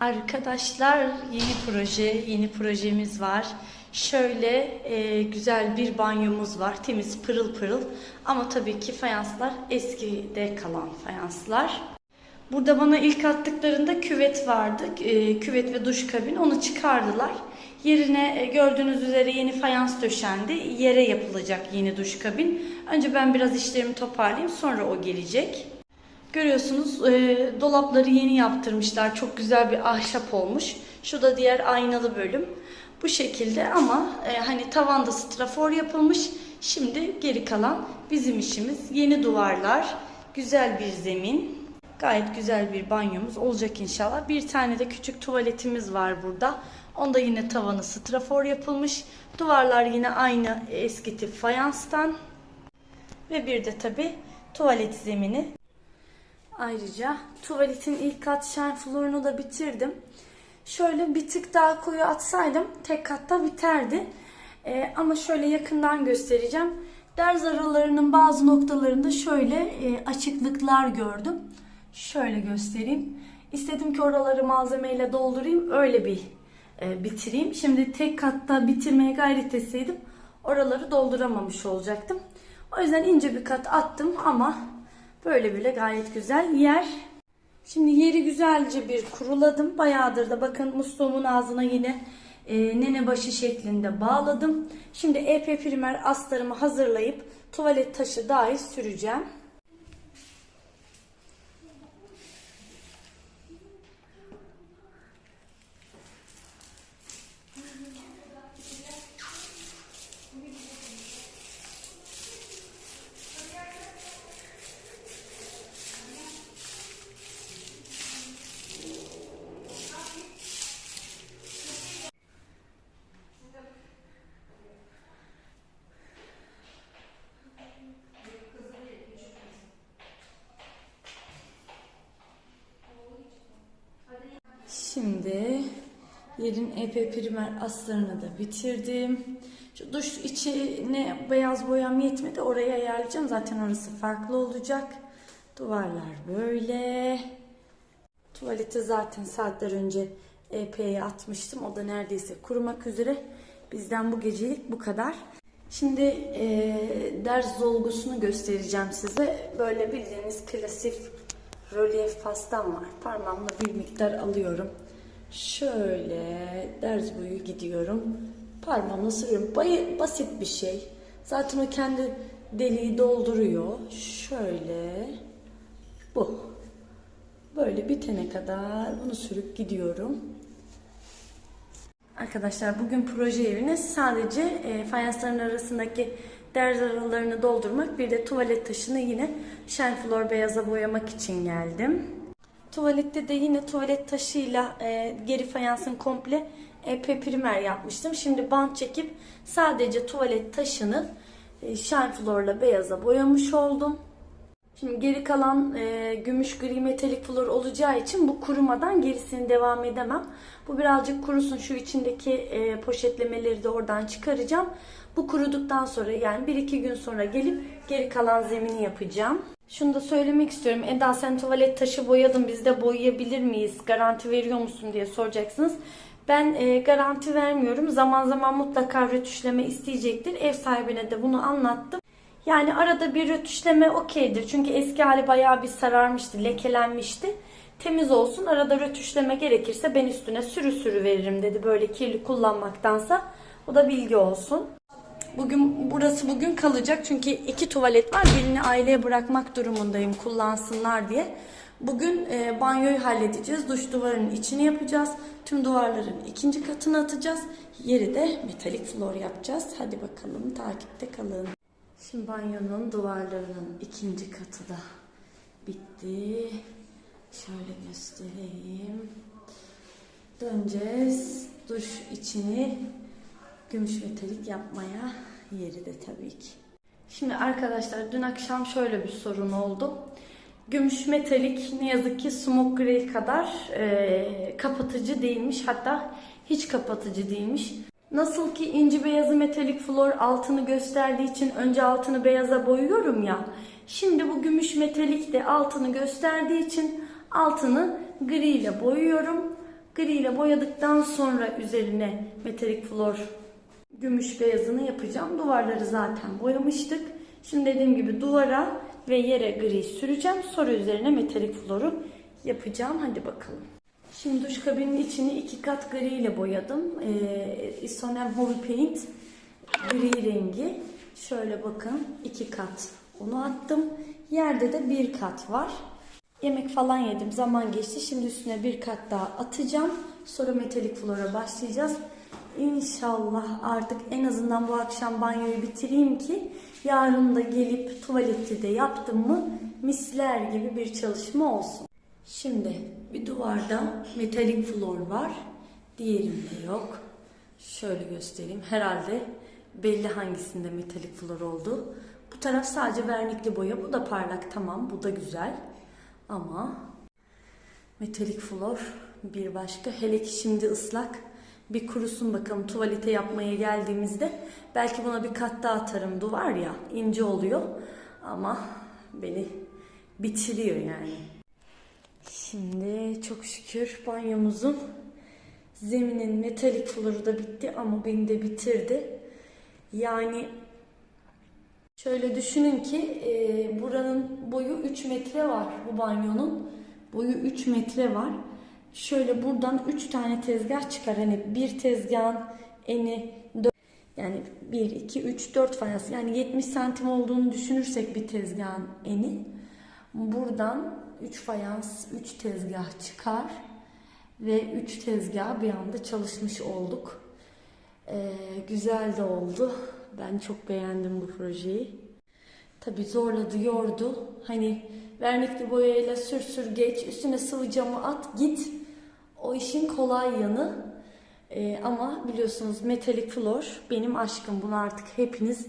Arkadaşlar yeni proje, yeni projemiz var. Şöyle e, güzel bir banyomuz var. Temiz pırıl pırıl. Ama tabii ki fayanslar eskide kalan fayanslar. Burada bana ilk attıklarında küvet vardı. E, küvet ve duş kabin. Onu çıkardılar. Yerine e, gördüğünüz üzere yeni fayans döşendi. Yere yapılacak yeni duş kabin. Önce ben biraz işlerimi toparlayayım. Sonra o gelecek. Görüyorsunuz e, dolapları yeni yaptırmışlar. Çok güzel bir ahşap olmuş. Şu da diğer aynalı bölüm. Bu şekilde ama e, hani tavanda strafor yapılmış. Şimdi geri kalan bizim işimiz. Yeni duvarlar, güzel bir zemin. Gayet güzel bir banyomuz olacak inşallah. Bir tane de küçük tuvaletimiz var burada. Onda yine tavanı strafor yapılmış. Duvarlar yine aynı eski tip fayanstan. Ve bir de tabi tuvalet zemini. Ayrıca tuvaletin ilk kat şen florunu da bitirdim. Şöyle bir tık daha koyu atsaydım tek katta biterdi. Ee, ama şöyle yakından göstereceğim. Derz aralarının bazı noktalarında şöyle e, açıklıklar gördüm. Şöyle göstereyim. İstedim ki oraları malzemeyle doldurayım. Öyle bir e, bitireyim. Şimdi tek katta bitirmeye gayret etseydim oraları dolduramamış olacaktım. O yüzden ince bir kat attım ama böyle bile gayet güzel yer. Şimdi yeri güzelce bir kuruladım. Bayağıdır da bakın musluğumun ağzına yine e, nene başı şeklinde bağladım. Şimdi EP primer astarımı hazırlayıp tuvalet taşı dahil süreceğim. Şimdi yerin EP primer aslarını da bitirdim. Şu duş içine beyaz boyam yetmedi. Orayı ayarlayacağım. Zaten orası farklı olacak. Duvarlar böyle. Tuvalete zaten saatler önce EP'ye atmıştım. O da neredeyse kurumak üzere. Bizden bu gecelik bu kadar. Şimdi e, ders dolgusunu göstereceğim size. Böyle bildiğiniz klasik rölyef pastam var. Parmağımla bir miktar alıyorum. Şöyle ders boyu gidiyorum. Parmağımla sürüyorum. Bay, basit bir şey. Zaten o kendi deliği dolduruyor. Şöyle. Bu. Böyle bitene kadar bunu sürüp gidiyorum. Arkadaşlar bugün proje evine sadece e, fayansların arasındaki derz aralarını doldurmak bir de tuvalet taşını yine şenflor beyaza boyamak için geldim. Tuvalette de yine tuvalet taşıyla e, geri fayansın komple EP primer yapmıştım. Şimdi bant çekip sadece tuvalet taşını e, şenflorla beyaza boyamış oldum. Şimdi geri kalan e, gümüş gri metalik flor olacağı için bu kurumadan gerisini devam edemem. Bu birazcık kurusun şu içindeki e, poşetlemeleri de oradan çıkaracağım. Bu kuruduktan sonra yani 1-2 gün sonra gelip geri kalan zemini yapacağım. Şunu da söylemek istiyorum. Eda sen tuvalet taşı boyadın biz de boyayabilir miyiz? Garanti veriyor musun diye soracaksınız. Ben e, garanti vermiyorum. Zaman zaman mutlaka rötuşleme isteyecektir. Ev sahibine de bunu anlattım. Yani arada bir rötuşleme okeydir. Çünkü eski hali bayağı bir sararmıştı, lekelenmişti. Temiz olsun. Arada rötuşleme gerekirse ben üstüne sürü sürü veririm dedi. Böyle kirli kullanmaktansa. O da bilgi olsun. Bugün burası bugün kalacak çünkü iki tuvalet var. Birini aileye bırakmak durumundayım kullansınlar diye. Bugün e, banyoyu halledeceğiz. Duş duvarının içini yapacağız. Tüm duvarların ikinci katını atacağız. Yeri de metalik flor yapacağız. Hadi bakalım takipte kalın. Şimdi banyonun duvarlarının ikinci katı da bitti. Şöyle göstereyim. Döneceğiz. Duş içini gümüş metalik yapmaya. Yeri de tabii ki. Şimdi arkadaşlar dün akşam şöyle bir sorun oldu. Gümüş metalik ne yazık ki smoke gray kadar e, kapatıcı değilmiş. Hatta hiç kapatıcı değilmiş. Nasıl ki inci beyazı metalik flor altını gösterdiği için önce altını beyaza boyuyorum ya. Şimdi bu gümüş metalik de altını gösterdiği için altını gri ile boyuyorum. Gri ile boyadıktan sonra üzerine metalik flor gümüş beyazını yapacağım. Duvarları zaten boyamıştık. Şimdi dediğim gibi duvara ve yere gri süreceğim. Sonra üzerine metalik floru yapacağım. Hadi bakalım. Şimdi duş kabinin içini iki kat gri ile boyadım. Ee, Isonem Hobby Paint gri rengi. Şöyle bakın iki kat onu attım. Yerde de bir kat var. Yemek falan yedim. Zaman geçti. Şimdi üstüne bir kat daha atacağım. Sonra metalik flora başlayacağız. İnşallah artık en azından bu akşam banyoyu bitireyim ki yarın da gelip tuvaleti de yaptım mı misler gibi bir çalışma olsun. Şimdi bir duvarda metalik flor var. Diğerinde yok. Şöyle göstereyim. Herhalde belli hangisinde metalik flor oldu. Bu taraf sadece vernikli boya. Bu da parlak tamam. Bu da güzel. Ama metalik flor bir başka. Hele ki şimdi ıslak. Bir kurusun bakalım tuvalete yapmaya geldiğimizde. Belki buna bir kat daha atarım. Duvar ya ince oluyor. Ama beni bitiriyor yani. Şimdi çok şükür banyomuzun zeminin metalik floru da bitti ama beni de bitirdi. Yani şöyle düşünün ki e, buranın boyu 3 metre var bu banyonun. Boyu 3 metre var. Şöyle buradan 3 tane tezgah çıkar. Hani bir tezgahın eni dört- yani 1, 2, 3, 4 fayans. Yani 70 santim olduğunu düşünürsek bir tezgahın eni. Buradan 3 fayans, 3 tezgah çıkar. Ve 3 tezgah bir anda çalışmış olduk. Ee, güzel de oldu. Ben çok beğendim bu projeyi. Tabi zorladı, yordu. Hani vernikli boyayla sür sür geç, üstüne sıvı camı at git. O işin kolay yanı. Ee, ama biliyorsunuz metalik flor benim aşkım. Bunu artık hepiniz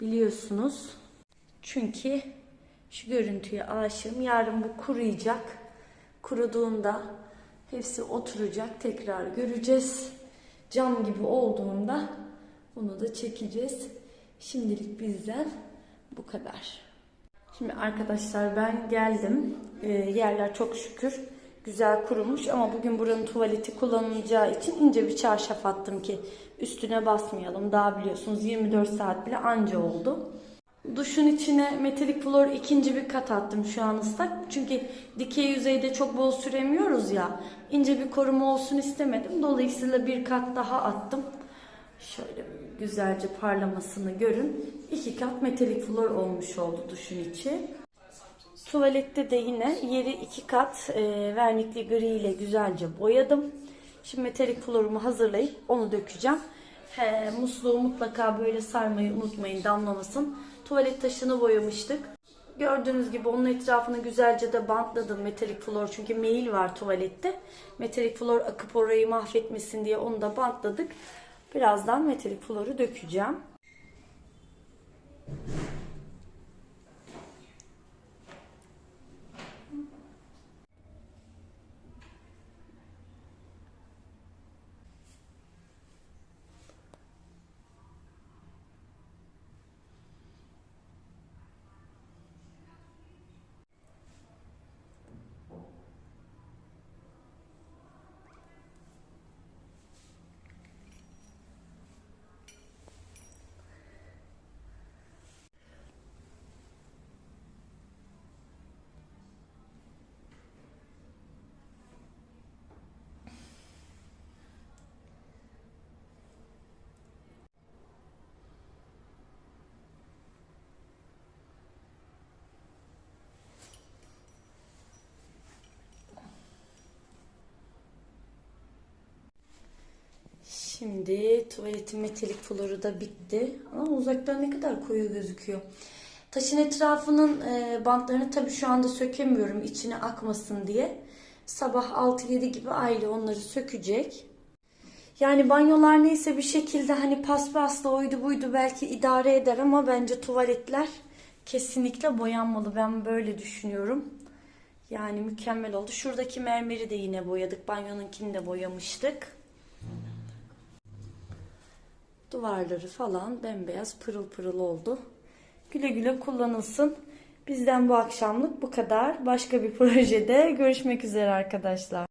biliyorsunuz. Çünkü şu görüntüye aşığım. Yarın bu kuruyacak. Kuruduğunda hepsi oturacak. Tekrar göreceğiz. Cam gibi olduğunda bunu da çekeceğiz. Şimdilik bizden bu kadar. Şimdi arkadaşlar ben geldim. Ee, yerler çok şükür güzel kurumuş ama bugün buranın tuvaleti kullanılacağı için ince bir çarşaf attım ki üstüne basmayalım. Daha biliyorsunuz 24 saat bile anca oldu. Duşun içine metalik flor ikinci bir kat attım şu an ıslak. Çünkü dikey yüzeyde çok bol süremiyoruz ya. İnce bir koruma olsun istemedim. Dolayısıyla bir kat daha attım. Şöyle güzelce parlamasını görün. İki kat metalik flor olmuş oldu duşun içi. Tuvalette de yine yeri iki kat e, vernikli gri ile güzelce boyadım. Şimdi metalik florumu hazırlayıp onu dökeceğim. He, musluğu mutlaka böyle sarmayı unutmayın damlamasın. Tuvalet taşını boyamıştık. Gördüğünüz gibi onun etrafını güzelce de bantladım metalik flor çünkü mail var tuvalette. Metalik flor akıp orayı mahvetmesin diye onu da bantladık. Birazdan metalik floru dökeceğim. Şimdi tuvaletin metalik floru da bitti. Ama uzaktan ne kadar koyu gözüküyor. Taşın etrafının e, bantlarını tabii şu anda sökemiyorum içine akmasın diye. Sabah 6-7 gibi aile onları sökecek. Yani banyolar neyse bir şekilde hani paspasla oydu buydu belki idare eder ama bence tuvaletler kesinlikle boyanmalı. Ben böyle düşünüyorum. Yani mükemmel oldu. Şuradaki mermeri de yine boyadık. Banyonunkini de boyamıştık. Duvarları falan bembeyaz pırıl pırıl oldu. Güle güle kullanılsın. Bizden bu akşamlık bu kadar. Başka bir projede görüşmek üzere arkadaşlar.